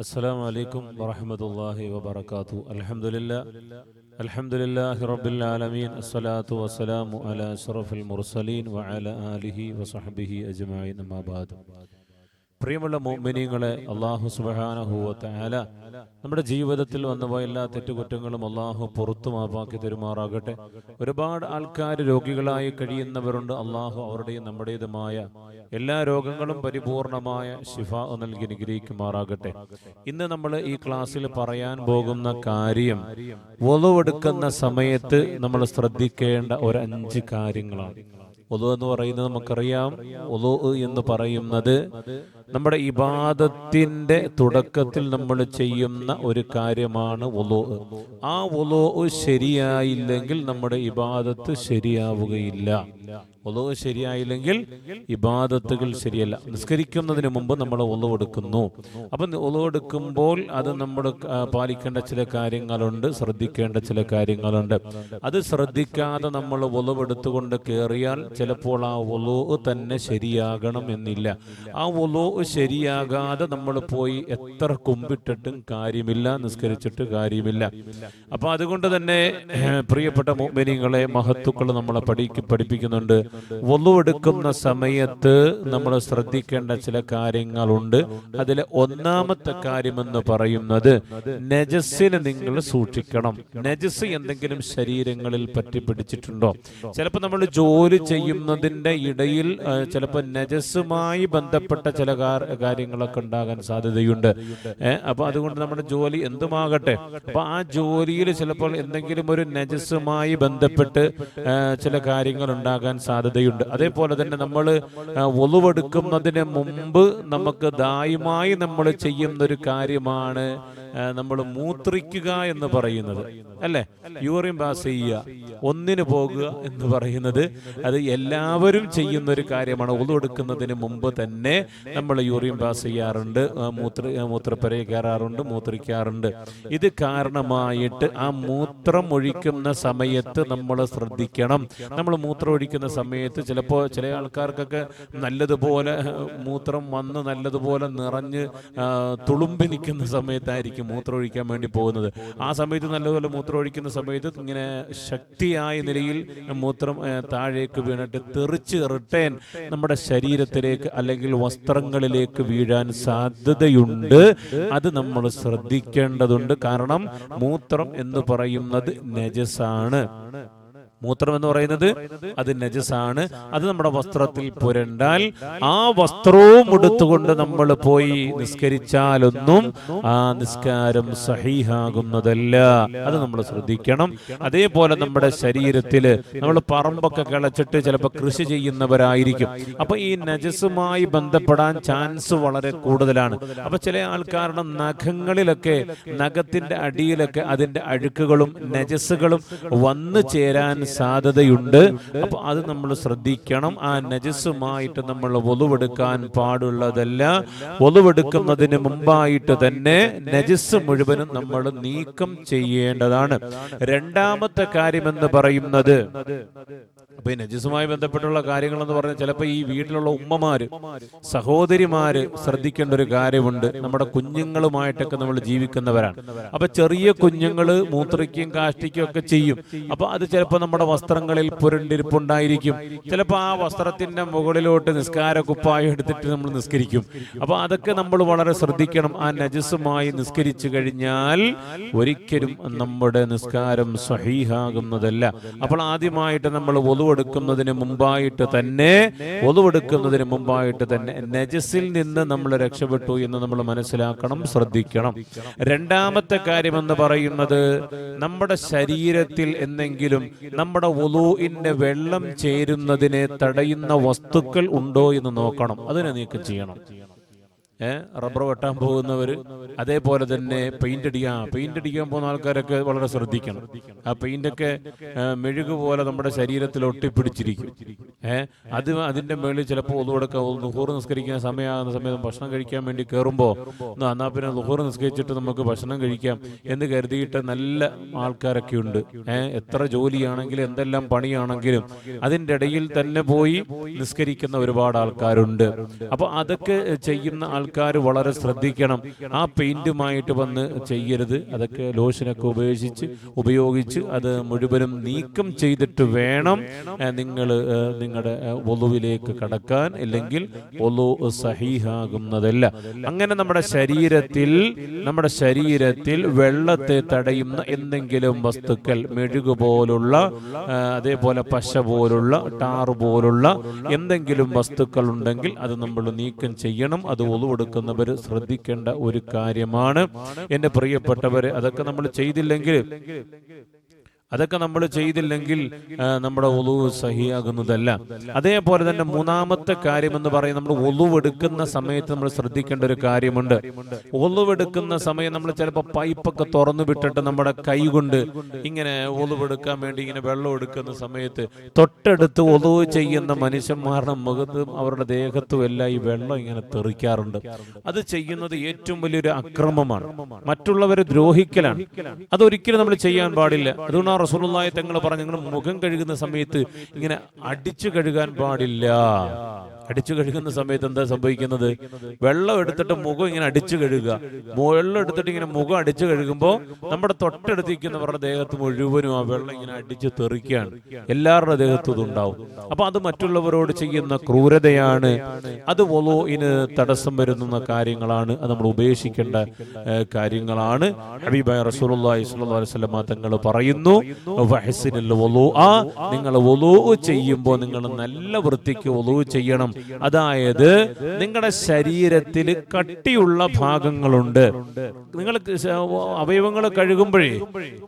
السلام عليكم ورحمة الله وبركاته. الحمد لله. الحمد لله رب العالمين. الصلاة والسلام على أشرف المرسلين وعلى آله وصحبه أجمعين. أما بعد. പ്രിയമുള്ള മോമിനിയങ്ങളെ അള്ളാഹു സുബാനഹുവല നമ്മുടെ ജീവിതത്തിൽ വന്നുപോയ എല്ലാ തെറ്റുകുറ്റങ്ങളും അള്ളാഹു പുറത്തു മാപ്പാക്കി തരുമാറാകട്ടെ. ഒരുപാട് ആൾക്കാർ രോഗികളായി കഴിയുന്നവരുണ്ട്. അള്ളാഹു അവരുടെയും നമ്മുടേതുമായ എല്ലാ രോഗങ്ങളും പരിപൂർണമായ ശിഫ നൽകി അനുഗ്രഹിക്കുമാറാകട്ടെ. ഇന്ന് നമ്മൾ ഈ ക്ലാസ്സിൽ പറയാൻ പോകുന്ന കാര്യം വളവെടുക്കുന്ന സമയത്ത് നമ്മൾ ശ്രദ്ധിക്കേണ്ട ഒരു അഞ്ച് കാര്യങ്ങളാണ്. ഒതു എന്ന് പറയുന്നത് നമുക്കറിയാം. ഒതു എന്ന് പറയുന്നത് നമ്മുടെ ഇബാദത്തിന്റെ തുടക്കത്തിൽ നമ്മൾ ചെയ്യുന്ന ഒരു കാര്യമാണ് ഒലോ ആ ഒലോ ശരിയായില്ലെങ്കിൽ നമ്മുടെ ഇബാദത്ത് ശരിയാവുകയില്ല. ഒലോ ശരിയായില്ലെങ്കിൽ ഇബാദത്തുകൾ ശരിയല്ല. നിസ്കരിക്കുന്നതിന് മുമ്പ് നമ്മൾ ഒലു എടുക്കുന്നു. അപ്പം ഒലു എടുക്കുമ്പോൾ അത് നമ്മൾ പാലിക്കേണ്ട ചില കാര്യങ്ങളുണ്ട് ശ്രദ്ധിക്കേണ്ട ചില കാര്യങ്ങളുണ്ട്. അത് ശ്രദ്ധിക്കാതെ നമ്മൾ ഒലുവെടുത്തുകൊണ്ട് കയറിയാൽ ചിലപ്പോൾ ആ ഒലു തന്നെ ശരിയാകണം എന്നില്ല. ആ ഒലു ശരിയാകാതെ നമ്മൾ പോയി എത്ര കുമ്പിട്ടിട്ടും കാര്യമില്ല നിസ്കരിച്ചിട്ട് കാര്യമില്ല. അപ്പൊ അതുകൊണ്ട് തന്നെ പ്രിയപ്പെട്ട മോമിനിങ്ങളെ മഹത്തുക്കൾ നമ്മളെ പഠിക്ക് പഠിപ്പിക്കുന്നുണ്ട്. ഒലു എടുക്കുന്ന സമയത്ത് നമ്മൾ ശ്രദ്ധിക്കേണ്ട ചില കാര്യങ്ങളുണ്ട്. അതിലെ ഒന്നാമത്തെ കാര്യം എന്ന് പറയുന്നത് നജസ്സിനെ നിങ്ങൾ സൂക്ഷിക്കണം. നജസ് എന്തെങ്കിലും ശരീരങ്ങളിൽ പറ്റി പിടിച്ചിട്ടുണ്ടോ? ചിലപ്പോൾ നമ്മൾ ജോലി ചെയ്യുന്നതിന്റെ ഇടയിൽ ചിലപ്പോൾ നജസ്സുമായി ബന്ധപ്പെട്ട ചില കാര്യങ്ങളൊക്കെ ഉണ്ടാകാൻ സാധ്യതയുണ്ട്. ഏഹ് അപ്പൊ അതുകൊണ്ട് നമ്മുടെ ജോലി എന്തുമാകട്ടെ? അപ്പൊ ആ ജോലിയിൽ ചിലപ്പോൾ എന്തെങ്കിലും ഒരു നജസ്സുമായി ബന്ധപ്പെട്ട് ചില കാര്യങ്ങൾ ഉണ്ടാകാൻ സാധ്യതയുണ്ട്. അതേപോലെ തന്നെ നമ്മൾ ഒളിവെടുക്കുന്നതിന് മുമ്പ് നമുക്ക് ദായമായി നമ്മൾ ചെയ്യുന്ന ഒരു കാര്യമാണ് നമ്മൾ മൂത്രിക്കുക എന്ന് പറയുന്നത്. അല്ലേ? യൂറിൻ പാസ് ചെയ്യുക ഒന്നിന് പോകുക എന്ന് പറയുന്നത്. അത് എല്ലാവരും ചെയ്യുന്ന ഒരു കാര്യമാണ്. ഒളിവെടുക്കുന്നതിന് മുമ്പ് തന്നെ നമ്മൾ യൂറിൻ പാസ് ചെയ്യാറുണ്ട് മൂത്ര മൂത്രപ്പുരയിൽ കയറാറുണ്ട് മൂത്രിക്കാറുണ്ട്. ഇത് കാരണമായിട്ട് ആ മൂത്രം ഒഴിക്കുന്ന സമയത്ത് നമ്മൾ ശ്രദ്ധിക്കണം. നമ്മൾ മൂത്രം ഒഴിക്കുന്ന സമയത്ത് ചിലപ്പോൾ ചില ആൾക്കാർക്കൊക്കെ നല്ലതുപോലെ മൂത്രം വന്ന് നല്ലതുപോലെ നിറഞ്ഞ് തുളുമ്പി നിൽക്കുന്ന സമയത്തായിരിക്കും മൂത്രം ഒഴിക്കാൻ വേണ്ടി പോകുന്നത്. ആ സമയത്ത് നല്ലതുപോലെ മൂത്രം ഒഴിക്കുന്ന സമയത്ത് ഇങ്ങനെ ശക്തിയായ നിലയിൽ മൂത്രം താഴേക്ക് വീണിട്ട് തെറിച്ച് റിട്ടേൺ നമ്മുടെ ശരീരത്തിലേക്ക് അല്ലെങ്കിൽ വസ്ത്രങ്ങളിലേക്ക് വീഴാൻ സാധ്യതയുണ്ട്. അത് നമ്മൾ ശ്രദ്ധിക്കേണ്ടതുണ്ട്. കാരണം മൂത്രം എന്ന് പറയുന്നത് നജസാണ്. മൂത്രം എന്ന് പറയുന്നത് അത് നജസാണ്. അത് നമ്മുടെ വസ്ത്രത്തിൽ പുരണ്ടാൽ ആ വസ്ത്രവും എടുത്തുകൊണ്ട് നമ്മൾ പോയി നിസ്കരിച്ചാലൊന്നും ആ നിസ്കാരം സഹീഹാകുന്നതല്ല. അത് നമ്മൾ ശ്രദ്ധിക്കണം. അതേപോലെ നമ്മുടെ ശരീരത്തിൽ നമ്മൾ പറമ്പൊക്കെ കിളച്ചിട്ട് ചിലപ്പോൾ കൃഷി ചെയ്യുന്നവരായിരിക്കും. അപ്പൊ ഈ നജസുമായി ബന്ധപ്പെടാൻ ചാൻസ് വളരെ കൂടുതലാണ്. അപ്പൊ ചില ആൾക്കാരുടെ നഖങ്ങളിലൊക്കെ നഖത്തിന്റെ അടിയിലൊക്കെ അതിന്റെ അഴുക്കുകളും നജസുകളും വന്നു ചേരാൻ സാധ്യതയുണ്ട്. അപ്പോൾ അത് നമ്മൾ ശ്രദ്ധിക്കണം. ആ നജസുമായിട്ട് നമ്മൾ ഒലുവെടുക്കാൻ പാടുള്ളതല്ല. ഒലുവെടുക്കുന്നതിന് മുമ്പായിട്ട് തന്നെ നജസ് മുഴുവനും നമ്മൾ നീക്കം ചെയ്യേണ്ടതാണ്. രണ്ടാമത്തെ കാര്യം എന്ന് പറയുന്നത് അപ്പൊ ഈ നജസുമായി ബന്ധപ്പെട്ടുള്ള കാര്യങ്ങൾ എന്ന് പറഞ്ഞാൽ ചിലപ്പോൾ ഈ വീട്ടിലുള്ള ഉമ്മമാര് സഹോദരിമാര് ശ്രദ്ധിക്കേണ്ട ഒരു കാര്യമുണ്ട്. നമ്മുടെ കുഞ്ഞുങ്ങളുമായിട്ടൊക്കെ നമ്മൾ ജീവിക്കുന്നവരാണ്. അപ്പൊ ചെറിയ കുഞ്ഞുങ്ങൾ മൂത്രയ്ക്കും കാഷ്ടിക്കും ഒക്കെ ചെയ്യും. അപ്പൊ അത് ചിലപ്പോൾ നമ്മുടെ വസ്ത്രങ്ങളിൽ പുരണ്ടിരിപ്പുണ്ടായിരിക്കും. ചിലപ്പോൾ ആ വസ്ത്രത്തിന്റെ മുകളിലോട്ട് നിസ്കാര കുപ്പായം എടുത്തിട്ട് നമ്മൾ നിസ്കരിക്കും. അപ്പൊ അതൊക്കെ നമ്മൾ വളരെ ശ്രദ്ധിക്കണം. ആ നജസുമായി നിസ്കരിച്ചു കഴിഞ്ഞാൽ ഒരിക്കലും നമ്മുടെ നിസ്കാരം സഹീഹാകുന്നതല്ല. അപ്പോൾ ആദ്യമായിട്ട് നമ്മൾ ഒതുവെടുക്കുന്നതിന് മുമ്പായിട്ട് തന്നെ ഒതുവെടുക്കുന്നതിന് മുമ്പായിട്ട് തന്നെ നജസിൽ നിന്ന് നമ്മൾ രക്ഷപ്പെട്ടു എന്ന് നമ്മൾ മനസ്സിലാക്കണം ശ്രദ്ധിക്കണം. രണ്ടാമത്തെ കാര്യം എന്ന് പറയുന്നത് നമ്മുടെ ശരീരത്തിൽ എന്തെങ്കിലും നമ്മുടെ ഒലൂഇന്റെ വെള്ളം ചേരുന്നതിനെ തടയുന്ന വസ്തുക്കൾ ഉണ്ടോ എന്ന് നോക്കണം. അതിനെ നീക്കം ചെയ്യണം. റബ്ബർ വെട്ടാൻ പോകുന്നവർ അതേപോലെ തന്നെ പെയിന്റ് അടിക്കാൻ പെയിന്റ് അടിക്കാൻ പോകുന്ന ആൾക്കാരൊക്കെ വളരെ ശ്രദ്ധിക്കണം. ആ പെയിന്റൊക്കെ മെഴുകു പോലെ നമ്മുടെ ശരീരത്തിൽ ഒട്ടിപ്പിടിച്ചിരിക്കും. ഏഹ് അത് അതിന്റെ മേളിൽ ചിലപ്പോൾ ഒന്നുകൊടുക്കുക നുഹൂർ നിസ്കരിക്കുന്ന സമയമാകുന്ന സമയത്ത് ഭക്ഷണം കഴിക്കാൻ വേണ്ടി കയറുമ്പോൾ എന്നാ പിന്നെ നുഹൂർ നിസ്കരിച്ചിട്ട് നമുക്ക് ഭക്ഷണം കഴിക്കാം എന്ന് കരുതിയിട്ട് നല്ല ആൾക്കാരൊക്കെ ഉണ്ട്. ഏഹ് എത്ര ജോലിയാണെങ്കിലും എന്തെല്ലാം പണിയാണെങ്കിലും അതിന്റെ ഇടയിൽ തന്നെ പോയി നിസ്കരിക്കുന്ന ഒരുപാട് ആൾക്കാരുണ്ട്. അപ്പൊ അതൊക്കെ ചെയ്യുന്ന ആൾക്കാർ ആൾക്കാർ വളരെ ശ്രദ്ധിക്കണം. ആ പെയിന്റുമായിട്ട് വന്ന് ചെയ്യരുത്. അതൊക്കെ ലോഷനൊക്കെ ഉപയോഗിച്ച് ഉപയോഗിച്ച് അത് മുഴുവനും നീക്കം ചെയ്തിട്ട് വേണം നിങ്ങൾ നിങ്ങളുടെ ഒലുവിലേക്ക് കടക്കാൻ അല്ലെങ്കിൽ ഒലു സഹീഹാകുന്നതല്ല. അങ്ങനെ നമ്മുടെ ശരീരത്തിൽ നമ്മുടെ ശരീരത്തിൽ വെള്ളത്തെ തടയുന്ന എന്തെങ്കിലും വസ്തുക്കൾ മെഴുകു പോലുള്ള അതേപോലെ പശ പോലുള്ള ടാർ പോലുള്ള എന്തെങ്കിലും വസ്തുക്കൾ ഉണ്ടെങ്കിൽ അത് നമ്മൾ നീക്കം ചെയ്യണം. അത് ഒളിവെടുക്കുന്നവർ ശ്രദ്ധിക്കേണ്ട ഒരു കാര്യമാണ്. എന്റെ പ്രിയപ്പെട്ടവര് അതൊക്കെ നമ്മൾ ചെയ്തില്ലെങ്കിൽ അതൊക്കെ നമ്മൾ ചെയ്തില്ലെങ്കിൽ നമ്മുടെ ഒലു സഹിയാകുന്നതല്ല. അതേപോലെ തന്നെ മൂന്നാമത്തെ കാര്യം എന്ന് പറയും നമ്മൾ ഒലുവെടുക്കുന്ന സമയത്ത് നമ്മൾ ശ്രദ്ധിക്കേണ്ട ഒരു കാര്യമുണ്ട്. ഒലുവെടുക്കുന്ന സമയം നമ്മൾ ചിലപ്പോൾ പൈപ്പൊക്കെ തുറന്നു വിട്ടിട്ട് നമ്മുടെ കൈ കൊണ്ട് ഇങ്ങനെ ഒലുവെടുക്കാൻ വേണ്ടി ഇങ്ങനെ വെള്ളം എടുക്കുന്ന സമയത്ത് തൊട്ടടുത്ത് ഒലുവ് ചെയ്യുന്ന മനുഷ്യന്മാരുടെ മുഖത്തും അവരുടെ ദേഹത്തും എല്ലാം ഈ വെള്ളം ഇങ്ങനെ തെറിക്കാറുണ്ട്. അത് ചെയ്യുന്നത് ഏറ്റവും വലിയൊരു അക്രമമാണ്. മറ്റുള്ളവരെ ദ്രോഹിക്കലാണ്. അതൊരിക്കലും നമ്മൾ ചെയ്യാൻ പാടില്ല. അതുകൊണ്ട് റസൂലുള്ളാഹി തങ്ങൾ പറഞ്ഞു നിങ്ങൾ മുഖം കഴുകുന്ന സമയത്ത് ഇങ്ങനെ അടിച്ചു കഴുകാൻ പാടില്ല. അടിച്ചു കഴുകുന്ന സമയത്ത് എന്താ സംഭവിക്കുന്നത്? വെള്ളം എടുത്തിട്ട് മുഖം ഇങ്ങനെ അടിച്ചു കഴുകുക. വെള്ളം എടുത്തിട്ട് ഇങ്ങനെ മുഖം അടിച്ചു കഴുകുമ്പോൾ നമ്മുടെ തൊട്ടടുത്തിരിക്കുന്നവരുടെ ദേഹത്ത് മുഴുവനും ആ വെള്ളം ഇങ്ങനെ അടിച്ച് തെറിക്കുകയാണ്. എല്ലാവരുടെ ദേഹത്തും ഇതുണ്ടാവും. അപ്പൊ അത് മറ്റുള്ളവരോട് ചെയ്യുന്ന ക്രൂരതയാണ്. അത് വൊലോയിന് തടസ്സം വരുന്ന കാര്യങ്ങളാണ്. അത് നമ്മൾ ഉപേക്ഷിക്കേണ്ട കാര്യങ്ങളാണ്. ഹബീബായ തങ്ങൾ പറയുന്നു നിങ്ങൾ ഒലു ചെയ്യുമ്പോൾ നിങ്ങൾ നല്ല വൃത്തിക്ക് ഒലു ചെയ്യണം. അതായത് നിങ്ങളുടെ ശരീരത്തിൽ കട്ടിയുള്ള ഭാഗങ്ങളുണ്ട്. നിങ്ങൾ അവയവങ്ങൾ കഴുകുമ്പോഴേ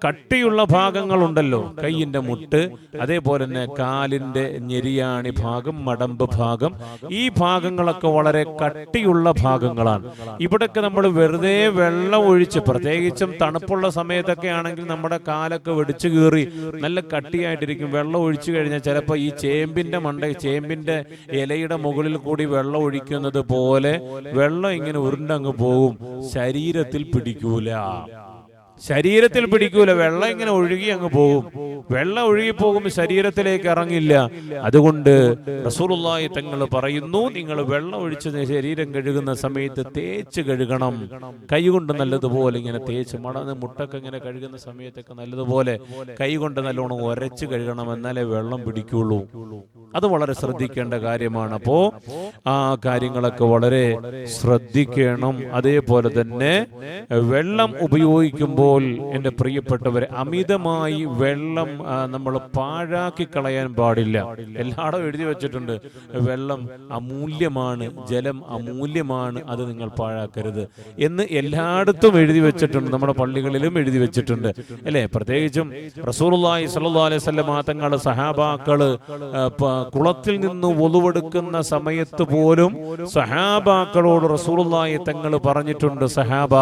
കട്ടിയുള്ള ഭാഗങ്ങളുണ്ടല്ലോ. കൈയിന്റെ മുട്ട് അതേപോലെ തന്നെ കാലിന്റെ ഞെരിയാണി ഭാഗം മടമ്പ് ഭാഗം ഈ ഭാഗങ്ങളൊക്കെ വളരെ കട്ടിയുള്ള ഭാഗങ്ങളാണ്. ഇവിടൊക്കെ നമ്മൾ വെറുതെ വെള്ളം ഒഴിച്ച് പ്രത്യേകിച്ചും തണുപ്പുള്ള സമയത്തൊക്കെ ആണെങ്കിൽ നമ്മുടെ കാലൊക്കെ വെടിച്ചു കീറി നല്ല കട്ടിയായിട്ടിരിക്കും. വെള്ളം ഒഴിച്ചു കഴിഞ്ഞാൽ ചിലപ്പോൾ ഈ ചേമ്പിന്റെ മണ്ട ചേമ്പിന്റെ ഇലയുടെ മുകളിൽ കൂടി വെള്ളം ഒഴിക്കുന്നത് പോലെ വെള്ളം ഇങ്ങനെ ഉരുണ്ടങ്ങ് പോകും. ശരീരത്തിൽ പിടിക്കൂല. ശരീരത്തിൽ പിടിക്കൂല. വെള്ളം ഇങ്ങനെ ഒഴുകി അങ്ങ് പോകും. വെള്ളം ഒഴുകി പോകുമ്പോൾ ശരീരത്തിലേക്ക് ഇറങ്ങില്ല. അതുകൊണ്ട് റസൂലുള്ളാഹി തങ്ങൾ പറയുന്നു നിങ്ങൾ വെള്ളം ഒഴിച്ച് ശരീരം കഴുകുന്ന സമയത്ത് തേച്ച് കഴുകണം. കൈകൊണ്ട് നല്ലതുപോലെ ഇങ്ങനെ തേച്ച് മടന്ന് മുട്ടൊക്കെ ഇങ്ങനെ കഴുകുന്ന സമയത്തൊക്കെ നല്ലതുപോലെ കൈകൊണ്ട് നല്ലോണം ഒരച്ച് കഴുകണം എന്നാലേ വെള്ളം പിടിക്കുള്ളൂ. അത് വളരെ ശ്രദ്ധിക്കേണ്ട കാര്യമാണ്. അപ്പോ ആ കാര്യങ്ങളൊക്കെ വളരെ ശ്രദ്ധിക്കണം. അതേപോലെ തന്നെ വെള്ളം ഉപയോഗിക്കുമ്പോൾ എന്റെ പ്രിയപ്പെട്ടവരെ അമിതമായി വെള്ളം നമ്മൾ പാഴാക്കി കളയാൻ പാടില്ല. എല്ലായിടവും എഴുതി വെച്ചിട്ടുണ്ട് വെള്ളം അമൂല്യമാണ് ജലം അമൂല്യമാണ് അത് നിങ്ങൾ പാഴാക്കരുത് എന്ന് എല്ലായിടത്തും എഴുതി വെച്ചിട്ടുണ്ട് നമ്മുടെ പള്ളികളിലും എഴുതി വെച്ചിട്ടുണ്ട്. അല്ലേ? പ്രത്യേകിച്ചും റസൂലുള്ളാഹി സ്വല്ലല്ലാഹു അലൈഹി വസല്ലം തങ്ങളുടെ സഹാബാക്കൾ കുളത്തിൽ നിന്ന് ഒതുവെടുക്കുന്ന സമയത്ത് പോലും സഹാബാക്കളോട് റസൂലുള്ളാഹി തങ്ങൾ പറഞ്ഞിട്ടുണ്ട് സഹാബ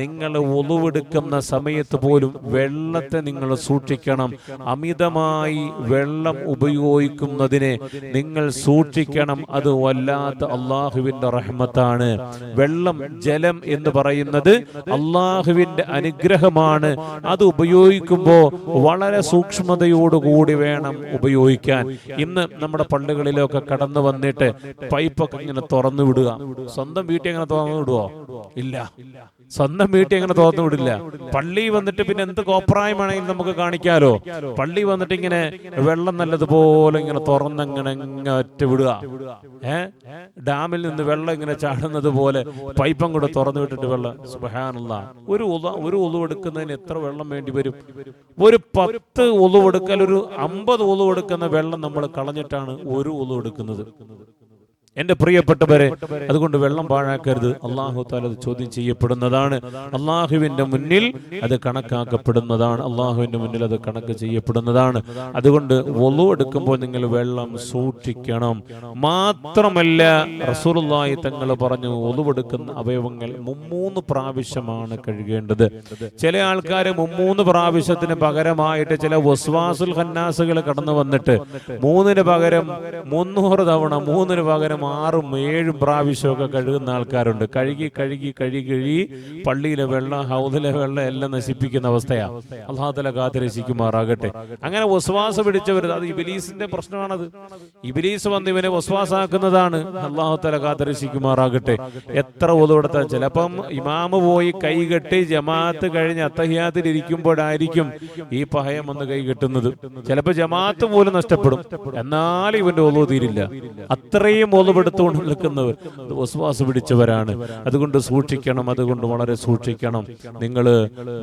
നിങ്ങൾ ഒലുവെടുക്കുന്ന സമയത്ത് പോലും വെള്ളത്തെ നിങ്ങൾ സൂക്ഷിക്കണം. അമിതമായി വെള്ളം ഉപയോഗിക്കുന്നതിനെ നിങ്ങൾ സൂക്ഷിക്കണം. അത് വല്ലാത്ത അള്ളാഹുവിന്റെ റഹ്മത്താണ്. വെള്ളം ജലം എന്ന് പറയുന്നത് അള്ളാഹുവിന്റെ അനുഗ്രഹമാണ്. അത് ഉപയോഗിക്കുമ്പോൾ വളരെ സൂക്ഷ്മതയോടുകൂടി വേണം ഉപയോഗിക്കാൻ. ഇന്ന് നമ്മുടെ പള്ളികളിലൊക്കെ കടന്നു വന്നിട്ട് പൈപ്പൊക്കെ ഇങ്ങനെ തുറന്നു വിടുക. സ്വന്തം വീട്ടിൽ എങ്ങനെ തുറന്നു വിടുവോ? ഇല്ല. സ്വന്തം വീട്ടിൽ എങ്ങനെ തുറന്നു വിടില്ല. പള്ളി വന്നിട്ട് പിന്നെ എന്ത് കോപ്രായമാണെങ്കിലും നമുക്ക് കാണിക്കാലോ? പള്ളി വന്നിട്ട് ഇങ്ങനെ വെള്ളം നല്ലതുപോലെ ഇങ്ങനെ തുറന്നങ്ങനെ ഒറ്റ വിടുക ഏ? ഡാമിൽ നിന്ന് വെള്ളം ഇങ്ങനെ ചാടുന്നത് പോലെ പൈപ്പം കൂടെ തുറന്നു വിട്ടിട്ട് വെള്ളം. സുബഹാനുള്ള ഒരു ഉള ഒരു ഉളുവെടുക്കുന്നതിന് എത്ര വെള്ളം വേണ്ടി വരും? ഒരു പത്ത് ഉളുവെടുക്കൽ ഒരു അമ്പത് ഉളുവെടുക്കുന്ന വെള്ളം നമ്മൾ കളഞ്ഞിട്ടാണ് ഒരു ഉളുവെടുക്കുന്നത് എന്റെ പ്രിയപ്പെട്ടവരെ അതുകൊണ്ട് വെള്ളം പാഴാക്കരുത്. അള്ളാഹു താല അത് ചോദ്യം ചെയ്യപ്പെടുന്നതാണ്. അള്ളാഹുവിന്റെ മുന്നിൽ അത് കണക്കാക്കപ്പെടുന്നതാണ്. അള്ളാഹുവിന്റെ മുന്നിൽ അത് കണക്ക് ചെയ്യപ്പെടുന്നതാണ്. അതുകൊണ്ട് ഒളു എടുക്കുമ്പോൾ നിങ്ങൾ വെള്ളം സൂക്ഷിക്കണം. മാത്രമല്ല റസൂലുള്ളാഹി തങ്ങൾ പറഞ്ഞു ഒളുവെടുക്കുന്ന അവയവങ്ങൾ മുമ്മൂന്ന് പ്രാവശ്യമാണ് കഴുകേണ്ടത്. ചില ആൾക്കാർ മുമ്മൂന്ന് പ്രാവശ്യത്തിന് പകരമായിട്ട് ചില വസ്വാസുൽ ഖന്നാസുകൾ കടന്നു വന്നിട്ട് മൂന്നിന് പകരം മുന്നൂറ് തവണ മൂന്നിന് പകരം ആറും ഏഴും പ്രാവശ്യമൊക്കെ കഴുകുന്ന ആൾക്കാരുണ്ട്. കഴുകി കഴുകി കഴുകി കഴുകി പള്ളിയിലെ വെള്ളം ഹൗദിലെ വെള്ളം എല്ലാം നശിപ്പിക്കുന്ന അവസ്ഥയാ. അള്ളാഹുതല കാത്തിരശിക്കുമാറാകട്ടെ അങ്ങനെ വസ്വാസ പിടിച്ചവർ അത് ഇബിലീസിന്റെ പ്രശ്നമാണത്. ഇബിലീസ് വന്ന് ഇവനെ വസ്വാസാക്കുന്നതാണ്. അള്ളാഹുതല കാത്തിരശിക്കുമാറാകട്ടെ എത്ര ഒതുകൊടുത്ത ചിലപ്പം ഇമാമ് പോയി കൈ കെട്ടി ജമാഅത്ത് കഴിഞ്ഞ് അത്തഹിയാത്തിൽ ഇരിക്കുമ്പോഴായിരിക്കും ഈ പഹയം വന്ന് കൈ കെട്ടുന്നത്. ചിലപ്പോൾ ജമാഅത്ത് പോലും നഷ്ടപ്പെടും. എന്നാൽ ഇവന്റെ ഒതു തീരില്ല. അത്രയും ഒലുപെടുത്തുകൊണ്ട് നിൽക്കുന്നവർ. വസ്വാസ് പിടിച്ചവരാണ്. അതുകൊണ്ട് സൂക്ഷിക്കണം അതുകൊണ്ട് വളരെ സൂക്ഷിക്കണം. നിങ്ങൾ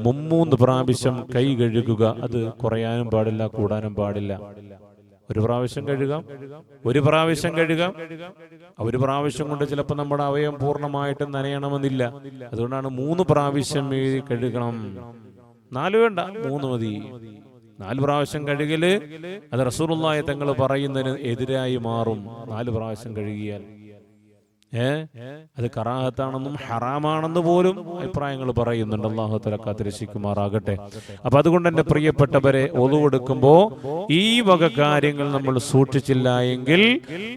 മുമ്മൂന്ന് പ്രാവശ്യം കൈ കഴുകുക. അത് കുറയാനും പാടില്ല കൂടാനും പാടില്ല. ഒരു പ്രാവശ്യം കഴുകാം. ഒരു പ്രാവശ്യം കഴുകാം. ഒരു പ്രാവശ്യം കൊണ്ട് ചിലപ്പോൾ നമ്മുടെ അവയവം പൂർണമായിട്ട് നനയണമെന്നില്ല. അതുകൊണ്ടാണ് മൂന്ന് പ്രാവശ്യം കഴുകണം. നാല് വേണ്ട മൂന്ന് മതി. നാല് പ്രാവശ്യം കഴുകൽ അത് റസൂറുള്ളായ തങ്ങൾ പറയുന്നതിന് എതിരായി മാറും. നാല് പ്രാവശ്യം കഴുകിയാൽ. ഏ? അത് കറാഹത്താണെന്നും ഹറാമാണെന്ന് പോലും അഭിപ്രായങ്ങൾ പറയുന്നുണ്ട്. അള്ളാഹു തല കാത്തിരശിക്കുമാറാകട്ടെ അപ്പൊ അതുകൊണ്ട് എന്റെ പ്രിയപ്പെട്ടവരെ ഒലു എടുക്കുമ്പോ ഈ വക കാര്യങ്ങൾ നമ്മൾ സൂക്ഷിച്ചില്ല എങ്കിൽ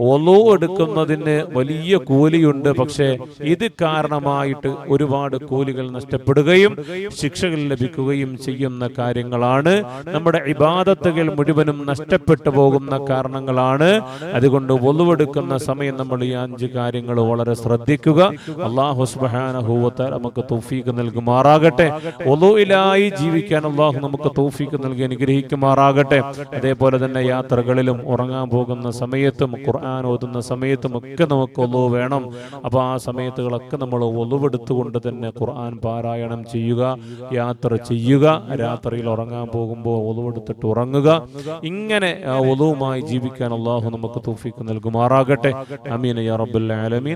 ഒലു എടുക്കുന്നതിന് വലിയ കൂലിയുണ്ട്. പക്ഷേ ഇത് കാരണമായിട്ട് ഒരുപാട് കൂലികൾ നഷ്ടപ്പെടുകയും ശിക്ഷകൾ ലഭിക്കുകയും ചെയ്യുന്ന കാര്യങ്ങളാണ്. നമ്മുടെ ഇബാദത്തുകൾ മുഴുവനും നഷ്ടപ്പെട്ടു പോകുന്ന കാരണങ്ങളാണ്. അതുകൊണ്ട് ഒലുവെടുക്കുന്ന സമയം നമ്മൾ ഈ അഞ്ച് കാര്യങ്ങൾ വളരെ ശ്രദ്ധിക്കുക. അള്ളാഹു സുബാനഹൂവത്ത നമുക്ക് തൗഫീക്ക് നൽകുമാറാകട്ടെ. ഒലുവിലായി ജീവിക്കാൻ അള്ളാഹു നമുക്ക് തൗഫീക്ക് നൽകി അനുഗ്രഹിക്കുമാറാകട്ടെ. അതേപോലെ തന്നെ യാത്രകളിലും ഉറങ്ങാൻ പോകുന്ന സമയത്തും ഖുർആൻ ഓതുന്ന സമയത്തും ഒക്കെ നമുക്ക് ഒലു വേണം. അപ്പോൾ ആ സമയത്തുകളൊക്കെ നമ്മൾ ഒലുവെടുത്തുകൊണ്ട് തന്നെ ഖുർആൻ പാരായണം ചെയ്യുക യാത്ര ചെയ്യുക രാത്രിയിൽ ഉറങ്ങാൻ പോകുമ്പോൾ ഒലുവെടുത്തിട്ട് ഉറങ്ങുക. ഇങ്ങനെ ഒലുവുമായി ജീവിക്കാൻ അള്ളാഹു നമുക്ക് തൗഫീക്ക് നൽകുമാറാകട്ടെ. അമീൻ യാ റബ്ബുൽ ആലമീൻ.